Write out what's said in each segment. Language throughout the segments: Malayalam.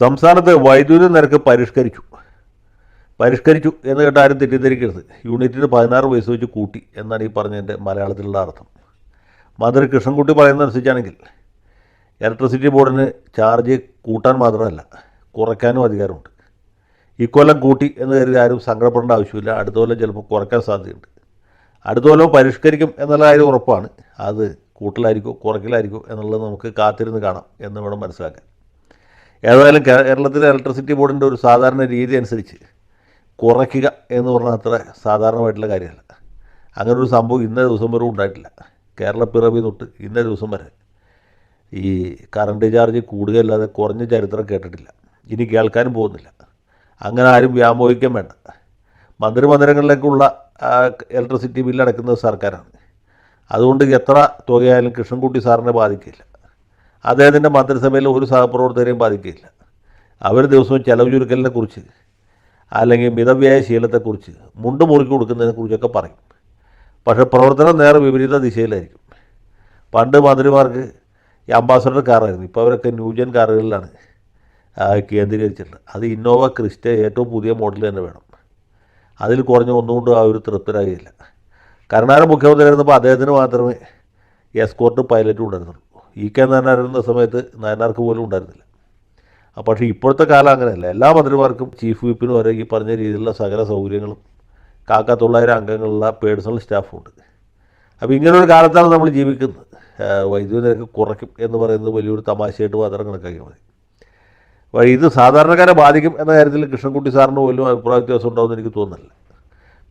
സംസ്ഥാനത്ത് വൈദ്യുതി നിരക്ക് പരിഷ്കരിച്ചു. പരിഷ്കരിച്ചു എന്ന് കേട്ട് ആരും തെറ്റിദ്ധരിക്കരുത്. യൂണിറ്റിന് പതിനാറ് പൈസ വെച്ച് കൂട്ടി എന്നാണ് ഈ പറഞ്ഞതിന്റെ മലയാളത്തിലുള്ള അർത്ഥം. മന്ത്രി കൃഷ്ണൻകുട്ടി പറയുന്നതനുസരിച്ചാണെങ്കിൽ ഇലക്ട്രിസിറ്റി ബോർഡിന് ചാർജ് കൂട്ടാൻ മാത്രമല്ല കുറയ്ക്കാനും അധികാരമുണ്ട്. ഇക്കൊല്ലം കൂട്ടി എന്ന് കരുതി ആരും സങ്കടപ്പെടേണ്ട ആവശ്യമില്ല. അടുത്ത കൊല്ലം ചിലപ്പോൾ കുറയ്ക്കാൻ സാധ്യതയുണ്ട്. അടുത്ത കൊല്ലം പരിഷ്കരിക്കും എന്നുള്ള കാര്യം ഉറപ്പാണ്. അത് കൂട്ടലായിരിക്കോ കുറയ്ക്കലായിരിക്കോ എന്നുള്ളത് നമുക്ക് കാത്തിരുന്ന് കാണാം എന്ന് വേണം മനസ്സിലാക്കാൻ. ഏതായാലും കേരളത്തിലെ ഇലക്ട്രിസിറ്റി ബോർഡിന്റെ ഒരു സാധാരണ രീതി അനുസരിച്ച് കുറയ്ക്കുക എന്ന് പറഞ്ഞാൽ അത്ര സാധാരണമായിട്ടുള്ള കാര്യമല്ല. അങ്ങനെ ഒരു സംഭവം ഇന്ന ദിവസം വരെ ഉണ്ടായിട്ടില്ല. കേരള പിറവി തൊട്ട് ഇന്ന ദിവസം വരെ ഈ കറണ്ട് ചാർജ് കൂടുകയല്ലാതെ കുറഞ്ഞ ചരിത്രം കേട്ടിട്ടില്ല. ഇനി കേൾക്കാനും പോകുന്നില്ല. അങ്ങനെ ആരും വ്യാമോഹിക്കാൻ വേണ്ട. മന്ത്രിമന്ദിരങ്ങളിലേക്കുള്ള ഇലക്ട്രിസിറ്റി ബില്ല് അടക്കുന്നത് സർക്കാരാണ്. അതുകൊണ്ട് എത്ര തുകയായാലും കൃഷ്ണൻകുട്ടി സാറിനെ ബാധിക്കില്ല. അദ്ദേഹത്തിന്റെ മന്ത്രിസഭയിൽ ഒരു സഹപ്രവർത്തകരെയും ബാധിക്കില്ല അവർ ദിവസവും ചെലവ് ചുരുക്കലിനെ കുറിച്ച് അല്ലെങ്കിൽ മിതവ്യയ ശീലത്തെക്കുറിച്ച് മുണ്ട് മുറുക്കി കൊടുക്കുന്നതിനെക്കുറിച്ചൊക്കെ പറയും. പക്ഷേ പ്രവർത്തനം നേരെ വിപരീത ദിശയിലായിരിക്കും. പണ്ട് മന്ത്രിമാർക്ക് ഈ അംബാസഡർ കാറായിരുന്നു. ഇപ്പോൾ അവരൊക്കെ ന്യൂജൻ കാറുകളിലാണ് കേന്ദ്രീകരിച്ചിട്ടുള്ളത്. അത് ഇന്നോവ ക്രിസ്റ്റ ഏറ്റവും പുതിയ മോഡൽ തന്നെ വേണം. അതിൽ കുറഞ്ഞ ഒന്നുകൊണ്ടും ആ ഒരു തൃപ്തരാകില്ല കർണാടക മുഖ്യമന്ത്രി ആയിരുന്നപ്പോൾ അദ്ദേഹത്തിന് മാത്രമേ എസ്കോർട്ട് പൈലറ്റും ഉണ്ടായിരുന്നുള്ളൂ. ഈ കെ നായനായിരുന്ന സമയത്ത് നായനാർക്ക് പോലും ഉണ്ടായിരുന്നില്ല. പക്ഷേ ഇപ്പോഴത്തെ കാലം അങ്ങനെയല്ല. എല്ലാ മന്ത്രിമാർക്കും ചീഫ് വിപ്പിനും വരെ ഈ പറഞ്ഞ രീതിയിലുള്ള സകല സൗകര്യങ്ങളും കാക്ക തൊള്ളായിരം അംഗങ്ങളുള്ള പേഴ്സണൽ സ്റ്റാഫും ഉണ്ട്. അപ്പോൾ ഇങ്ങനൊരു കാലത്താണ് നമ്മൾ ജീവിക്കുന്നത്. വൈദ്യുതി നിരക്ക് കുറയ്ക്കും എന്ന് പറയുന്നത് വലിയൊരു തമാശയായിട്ട് മാത്രം കണക്കാക്കിയാൽ മതി. അപ്പോൾ ഇത് സാധാരണക്കാരെ ബാധിക്കും എന്ന കാര്യത്തിൽ കൃഷ്ണൻകുട്ടി സാറിന് പോലും അഭിപ്രായ വ്യത്യാസം ഉണ്ടാവുമെന്ന് എനിക്ക് തോന്നുന്നില്ല.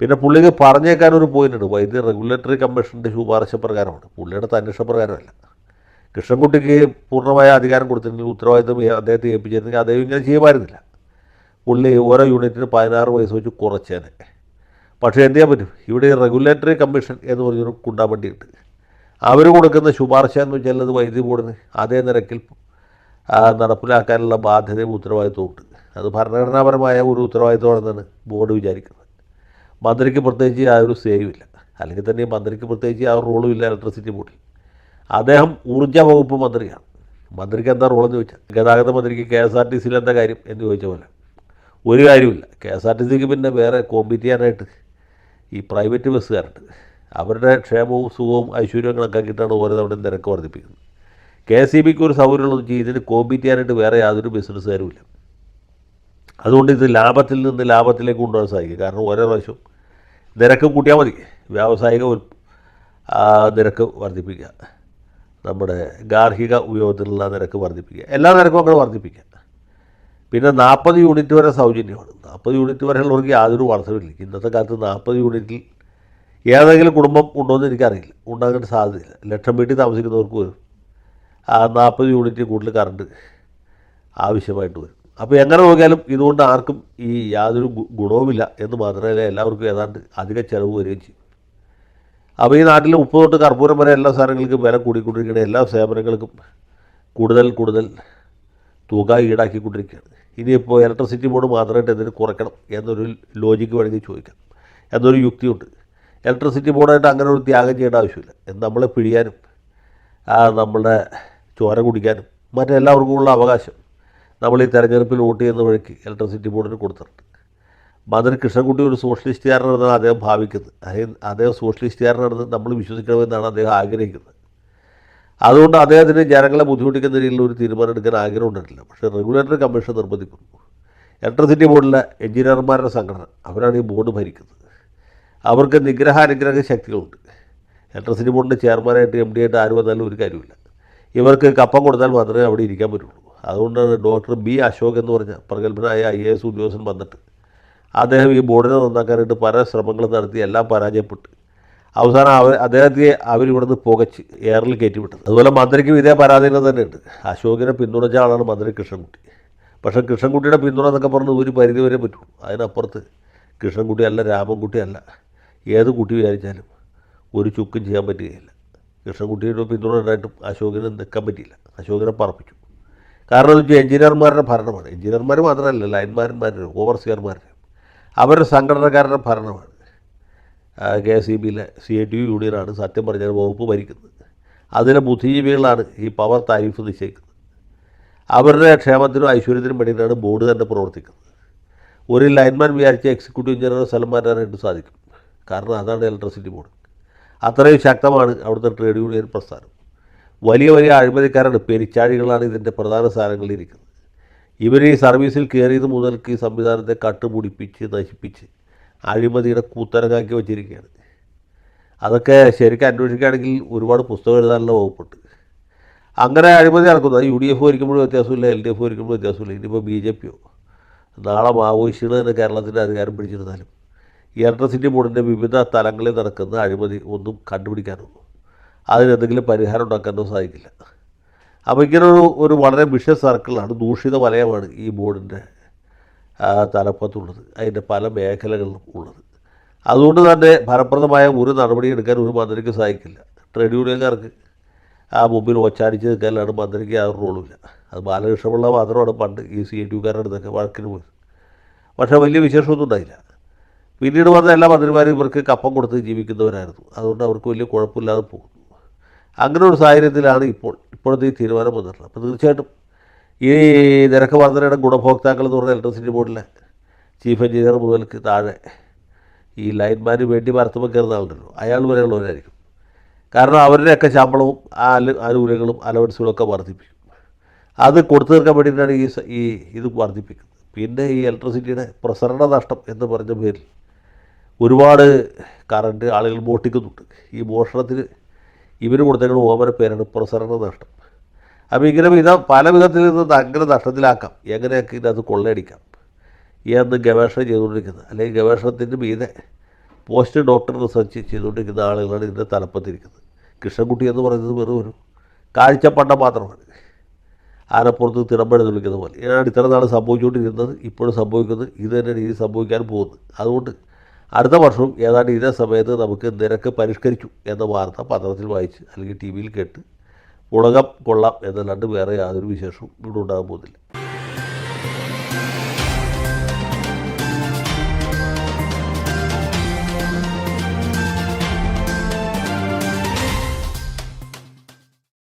പിന്നെ പുള്ളിക്ക് പറഞ്ഞേക്കാൻ ഒരു പോയിന്റ് ഉണ്ട്. വൈദ്യുതി റെഗുലേറ്ററി കമ്മീഷന്റെ ശുപാർശ പ്രകാരമാണ്. പുള്ളിയുടെ തന്നിഷ്ട പ്രകാരമല്ല കൃഷ്ണൻകുട്ടിക്ക് പൂർണമായ അധികാരം കൊടുത്തിട്ടുണ്ടെങ്കിൽ ഉത്തരവാദിത്തം ഈ അദ്ദേഹത്തെ ഏൽപ്പിച്ചിരുന്നെങ്കിൽ അദ്ദേഹം ഇങ്ങനെ ചെയ്യുമായിരുന്നില്ല. പുള്ളി ഓരോ യൂണിറ്റിന് പതിനാറ് വയസ്സ് വെച്ച് കുറച്ചേനെ. പക്ഷേ എന്ത് ചെയ്യാൻ പറ്റും? ഇവിടെ റെഗുലേറ്ററി കമ്മീഷൻ എന്ന് പറഞ്ഞൊരു കുണ്ടാവണ്ടിയുണ്ട്. അവർ കൊടുക്കുന്ന ശുപാർശ എന്ന് വെച്ചാൽ അത് വൈദ്യുതി ബോർഡിന് അതേ നിരക്കിൽ നടപ്പിലാക്കാനുള്ള ബാധ്യതയും ഉത്തരവാദിത്വം ഉണ്ട്. അത് ഭരണഘടനാപരമായ ഒരു ഉത്തരവാദിത്വമാണെന്നാണ് ബോർഡ് വിചാരിക്കുന്നത്. മന്ത്രിക്ക് പ്രത്യേകിച്ച് ആ ഒരു സേവില്ല. അല്ലെങ്കിൽ തന്നെ മന്ത്രിക്ക് പ്രത്യേകിച്ച് ആ റോളും ഇല്ല ഇലക്ട്രിസിറ്റി ബോർഡിൽ. അദ്ദേഹം ഊർജ വകുപ്പ് മന്ത്രിയാണ്. മന്ത്രിക്ക് എന്താ റോളെന്ന് ചോദിച്ചാൽ ഗതാഗത മന്ത്രിക്ക് കെ എസ് ആർ ടി സിയിൽ എന്താ കാര്യം എന്ന് ചോദിച്ച പോലെ. ഒരു കാര്യമില്ല കെ എസ് ആർ ടി സിക്ക് പിന്നെ വേറെ കോമ്പീറ്റ് ചെയ്യാനായിട്ട് ഈ പ്രൈവറ്റ് ബസ്സുകാരുണ്ട്. അവരുടെ ക്ഷേമവും സുഖവും ഐശ്വര്യവും കണക്കാക്കിയിട്ടാണ് ഓരോ തവണ നിരക്ക് വർദ്ധിപ്പിക്കുന്നത്. കെ എസ് ഇ ബിക്ക് ഒരു സൗകര്യമുള്ളത് വെച്ചാൽ ഇതിന് കോമ്പീറ്റ് ചെയ്യാനായിട്ട് വേറെ യാതൊരു ബിസിനസ്സുകാരും ഇല്ല അതുകൊണ്ട് ഇത് ലാഭത്തിൽ നിന്ന് ലാഭത്തിലേക്ക് കൊണ്ടുപോകാൻ സാധിക്കും. കാരണം ഓരോ പ്രാവശ്യം നിരക്ക് കൂട്ടിയാൽ മതി. വ്യാവസായിക നിരക്ക് വർദ്ധിപ്പിക്കുക. നമ്മുടെ ഗാർഹിക ഉപയോഗത്തിലുള്ള നിരക്ക് വർദ്ധിപ്പിക്കുക. എല്ലാ നിരക്കും അങ്ങനെ വർദ്ധിപ്പിക്കുക. പിന്നെ നാൽപ്പത് യൂണിറ്റ് വരെ സൗജന്യമാണ്. നാൽപ്പത് യൂണിറ്റ് വരെയുള്ളവർക്ക് യാതൊരു വളർച്ചയില്ല ഇന്നത്തെ കാലത്ത് നാൽപ്പത് യൂണിറ്റിൽ ഏതെങ്കിലും കുടുംബം ഉണ്ടോയെന്ന് എനിക്കറിയില്ല. ഉണ്ടാകാൻ സാധ്യതയില്ല. ലക്ഷം വീട്ടിൽ താമസിക്കുന്നവർക്ക് വരും ആ നാൽപ്പത് യൂണിറ്റ് കൂടുതൽ കറണ്ട് ആവശ്യമായിട്ട് വരും. അപ്പോൾ എങ്ങനെ നോക്കിയാലും ഇതുകൊണ്ട് ആർക്കും ഈ യാതൊരു ഗുണവുമില്ല എന്ന് മാത്രമല്ല എല്ലാവർക്കും ഏതാണ്ട് അധിക ചിലവ് വരികയും ചെയ്യും. അപ്പോൾ ഈ നാട്ടിൽ ഉപ്പ് തൊട്ട് കർപ്പൂരം വരെ എല്ലാ സാധനങ്ങൾക്കും വില കൂടിക്കൊണ്ടിരിക്കുകയാണ്. എല്ലാ സേവനങ്ങൾക്കും കൂടുതൽ കൂടുതൽ തുക ഈടാക്കിക്കൊണ്ടിരിക്കുകയാണ്. ഇനിയിപ്പോൾ ഇലക്ട്രിസിറ്റി ബോർഡ് മാത്രമായിട്ട് എന്തിനു കുറയ്ക്കണം എന്നൊരു ലോജിക്ക് വേണമെങ്കിൽ ചോദിക്കാം. എന്നൊരു യുക്തിയുണ്ട്. ഇലക്ട്രിസിറ്റി ബോർഡായിട്ട് അങ്ങനെ ഒരു ത്യാഗം ചെയ്യേണ്ട ആവശ്യമില്ല. നമ്മളെ പിഴിയാനും നമ്മളുടെ ചോര കുടിക്കാനും മറ്റെല്ലാവർക്കും ഉള്ള അവകാശം നമ്മൾ ഈ തെരഞ്ഞെടുപ്പിൽ വോട്ട് ചെയ്യുന്ന വഴിക്ക് ഇലക്ട്രിസിറ്റി ബോർഡിന് കൊടുത്തിട്ടുണ്ട്. മന്ത്രി കൃഷ്ണൻകുട്ടി ഒരു സോഷ്യലിസ്റ്റുകാരനാണെന്നാണ് അദ്ദേഹം ഭാവിക്കുന്നത്. അദ്ദേഹം അദ്ദേഹം സോഷ്യലിസ്റ്റുകാരനാണെന്ന് നമ്മൾ വിശ്വസിക്കണമെന്നാണ് അദ്ദേഹം ആഗ്രഹിക്കുന്നത്. അതുകൊണ്ട് അദ്ദേഹത്തിന് ജനങ്ങളെ ബുദ്ധിമുട്ടിക്കുന്ന രീതിയിൽ ഒരു തീരുമാനം എടുക്കാൻ ആഗ്രഹം ഉണ്ടായിട്ടില്ല. പക്ഷേ റെഗുലേറ്ററി കമ്മീഷൻ നിർബന്ധിക്കുന്നു. ഇലക്ട്രിസിറ്റി ബോർഡിലെ എഞ്ചിനീയർമാരുടെ സംഘടന അവരാണ് ഈ ബോർഡ് ഭരിക്കുന്നത്. അവർക്ക് നിഗ്രഹാനുഗ്രഹ ശക്തികളുണ്ട്. ഇലക്ട്രിസിറ്റി ബോർഡിന്റെ ചെയർമാനായിട്ട് എം ഡി ആയിട്ട് ആര് വന്നാലും ഒരു കാര്യമില്ല ഇവർക്ക് കപ്പം കൊടുത്താൽ മാത്രമേ അവിടെ ഇരിക്കാൻ പറ്റുള്ളൂ. അതുകൊണ്ടാണ് ഡോക്ടർ ബി അശോക് എന്ന് പറഞ്ഞ പ്രഗത്ഭനായ ഐ എ എസ് ഉദ്യോഗസ്ഥൻ വന്നിട്ട് അദ്ദേഹം ഈ ബോർഡിനെ നന്നാക്കാനായിട്ട് പല ശ്രമങ്ങളും നടത്തി എല്ലാം പരാജയപ്പെട്ടു. അവസാനം അവർ അദ്ദേഹത്തെ അവരിവിടുന്ന് പുകച്ച് എയറിൽ കയറ്റിവിട്ടത്. അതുപോലെ മന്ത്രിക്കും ഇതേ പരാധീനത തന്നെയുണ്ട്. അശോകിനെ പിന്തുണച്ച ആളാണ് മന്ത്രി കൃഷ്ണൻകുട്ടി. പക്ഷേ കൃഷ്ണൻകുട്ടിയുടെ പിന്തുണ എന്നൊക്കെ പറഞ്ഞ് ഒരു പരിധി വരെ പറ്റുള്ളൂ. അതിനപ്പുറത്ത് കൃഷ്ണൻകുട്ടി അല്ല അല്ല. ഏത് കുട്ടി വിചാരിച്ചാലും ഒരു ചുക്കും ചെയ്യാൻ പറ്റുകയില്ല. കൃഷ്ണൻകുട്ടിയുടെ പിന്തുണ ഉണ്ടായിട്ടും അശോകിന് നിൽക്കാൻ പറ്റിയില്ല. അശോകിനെ പറപ്പിച്ചു. കാരണം എന്ന് വെച്ചാൽ എഞ്ചിനീയർമാരുടെ ഭരണമാണ്. എഞ്ചിനീയർമാർ മാത്രമല്ല ലൈൻമാരന്മാരുടെ ഓവർസിയർമാരുടെ അവരുടെ സംഘടനക്കാരുടെ ഭരണമാണ്. കെ എസ് ഇ ബിയിലെ സി ഐ ടി യു യൂണിയനാണ് സത്യം പറഞ്ഞാൽ വകുപ്പ് ഭരിക്കുന്നത്. അതിലെ ബുദ്ധിജീവികളാണ് ഈ പവർ താരിഫ് നിശ്ചയിക്കുന്നത്. അവരുടെ ക്ഷേമത്തിനും ഐശ്വര്യത്തിനും വേണ്ടിയിട്ടാണ് ബോർഡ് തന്നെ പ്രവർത്തിക്കുന്നത്. ഒരു ലൈൻമാൻ വിചാരിച്ച എക്സിക്യൂട്ടീവ് എഞ്ചിനീയർ സ്ഥലം മാറ്റാനായിട്ട് സാധിക്കും. കാരണം അതാണ് ഇലക്ട്രിസിറ്റി ബോർഡ്. അത്രയും ശക്തമാണ് അവിടുത്തെ ട്രേഡ് യൂണിയൻ പ്രസ്ഥാനം. വലിയ വലിയ അഴിമതിക്കാരാണ് പെരിച്ചാഴികളാണ് ഇതിന്റെ പ്രധാന സ്ഥാനങ്ങളിൽ ഇരിക്കുന്നത് ഇവർ ഈ സർവീസിൽ കയറിയത് മുതൽക്ക് ഈ സംവിധാനത്തെ കട്ടുപിടിപ്പിച്ച് നശിപ്പിച്ച് അഴിമതിയുടെ കൂത്തരങ്ങാക്കി വച്ചിരിക്കുകയാണ്. അതൊക്കെ ശരിക്കും അന്വേഷിക്കുകയാണെങ്കിൽ ഒരുപാട് പുസ്തകം എഴുതാനുള്ള വകുപ്പുണ്ട്. അങ്ങനെ അഴിമതി നടക്കുന്നു. അത് യു ഡി എഫ് ഭരിക്കുമ്പോഴും വ്യത്യാസമില്ല എൽ ഡി എഫ് ഭരിക്കുമ്പോഴും വ്യത്യാസമില്ല. ഇനിയിപ്പോൾ ബി ജെ പിയോ നാളെ മാവോയിസ്റ്റുകൾ തന്നെ കേരളത്തിന്റെ അധികാരം പിടിച്ചിരുന്നാലും ഇലക്ട്രിസിറ്റി ബോർഡിന്റെ വിവിധ തലങ്ങളിൽ നടക്കുന്ന അഴിമതി ഒന്നും കണ്ടുപിടിക്കാനൊന്നും അതിനെന്തെങ്കിലും പരിഹാരം ഉണ്ടാക്കാനോ സാധിക്കില്ല. അപ്പോൾ ഇങ്ങനൊരു ഒരു വളരെ വിഷ സർക്കിളാണ് ദൂഷിത വലയമാണ് ഈ ബോർഡിന്റെ തലപ്പത്തുള്ളത്. അതിന്റെ പല മേഖലകളിലും ഉള്ളത്. അതുകൊണ്ട് തന്നെ ഫലപ്രദമായ ഒരു നടപടി എടുക്കാൻ ഒരു മന്ത്രിക്ക് സാധിക്കില്ല. ട്രേഡ് യൂണിയൻകാർക്ക് ആ മുമ്പിൽ ഒച്ചാരിച്ച് നിൽക്കാനാണ് മന്ത്രിക്ക് ആ റോളില്ല അത് ബാലകൃഷ്ണപിള്ള മാത്രമാണ് പണ്ട് ഈ സി ഐ ടിക്കാരുടെ അടുത്തൊക്കെ വഴക്കിന് പോയത്. പക്ഷേ വലിയ വിശേഷമൊന്നും ഉണ്ടായില്ല. പിന്നീട് വന്ന എല്ലാ മന്ത്രിമാരും ഇവർക്ക് കപ്പം കൊടുത്ത് ജീവിക്കുന്നവരായിരുന്നു. അതുകൊണ്ട് അവർക്ക് വലിയ കുഴപ്പമില്ലാതെ പോകുന്നു. അങ്ങനെ ഒരു സാഹചര്യത്തിലാണ് ഇപ്പോൾ ഇപ്പോഴത്തെ ഈ തീരുമാനം വന്നിട്ടുള്ളത്. അപ്പോൾ തീർച്ചയായിട്ടും ഈ നിരക്ക് വർധനയുടെ ഗുണഭോക്താക്കൾ എന്ന് പറഞ്ഞാൽ ഇലക്ട്രിസിറ്റി ബോർഡിലെ ചീഫ് എഞ്ചിനീയർ മുതൽക്ക് താഴെ ഈ ലൈൻമാന് വേണ്ടി മരത്തുമ്പോൾ കയറുന്ന ആളുണ്ടല്ലോ. അയാൾ വരെയുള്ളവരായിരിക്കും. കാരണം അവരുടെയൊക്കെ ശമ്പളവും ആനുകൂല്യങ്ങളും അലവൻസുകളും ഒക്കെ വർദ്ധിപ്പിക്കും. അത് കൊടുത്തു തീർക്കാൻ വേണ്ടിയിട്ടാണ് ഈ ഈ ഇത് വർദ്ധിപ്പിക്കുന്നത്. പിന്നെ ഈ ഇലക്ട്രിസിറ്റിയുടെ പ്രസരണ നഷ്ടം എന്ന് പറഞ്ഞ പേരിൽ ഒരുപാട് കറണ്ട് ആളുകൾ മോഷ്ടിക്കുന്നുണ്ട്. ഈ മോഷണത്തിന് ഇവർ കൊടുത്തേക്കുന്ന ഓവർ പേരാണ് പ്രസരണ നഷ്ടം. അപ്പോൾ ഇങ്ങനെ വിധ പല വിധത്തിൽ നിന്ന് അങ്ങനെ നഷ്ടത്തിലാക്കാം. എങ്ങനെയൊക്കെ ഇതിനകത്ത് കൊള്ളയടിക്കാം. എന്ന് ഗവേഷണം ചെയ്തുകൊണ്ടിരിക്കുന്നത്. അല്ലെങ്കിൽ ഗവേഷണത്തിന്റെ മീതെ പോസ്റ്റ് ഡോക്ടർ റിസർച്ച് ചെയ്തുകൊണ്ടിരിക്കുന്ന ആളുകളാണ് ഇതിന്റെ തലപ്പത്തിരിക്കുന്നത്. കൃഷ്ണൻകുട്ടി എന്ന് പറയുന്നത് വെറും ഒരു കാഴ്ചപ്പണ്ട മാത്രമാണ്. ആനപ്പുറത്ത് തിടമ്പെടുത്ത് വിളിക്കുന്ന പോലെ. ഇതാണ് ഇത്ര നാൾ സംഭവിച്ചുകൊണ്ടിരുന്നത് ഇപ്പോഴും സംഭവിക്കുന്നത് ഇത് തന്നെ രീതി സംഭവിക്കാൻ പോകുന്നത് അതുകൊണ്ട് അടുത്ത വർഷവും ഏതാണ്ട് ഇതേ സമയത്ത് നമുക്ക് നിരക്ക് പരിഷ്കരിച്ചു എന്ന വാർത്ത പത്രത്തിൽ വായിച്ച് അല്ലെങ്കിൽ ടി വിയിൽ കേട്ട് ഗുണകം കൊള്ളാം എന്നല്ലാണ്ട് വേറെ യാതൊരു വിശേഷവും ഇവിടെ ഉണ്ടാകാൻ പോകുന്നില്ല.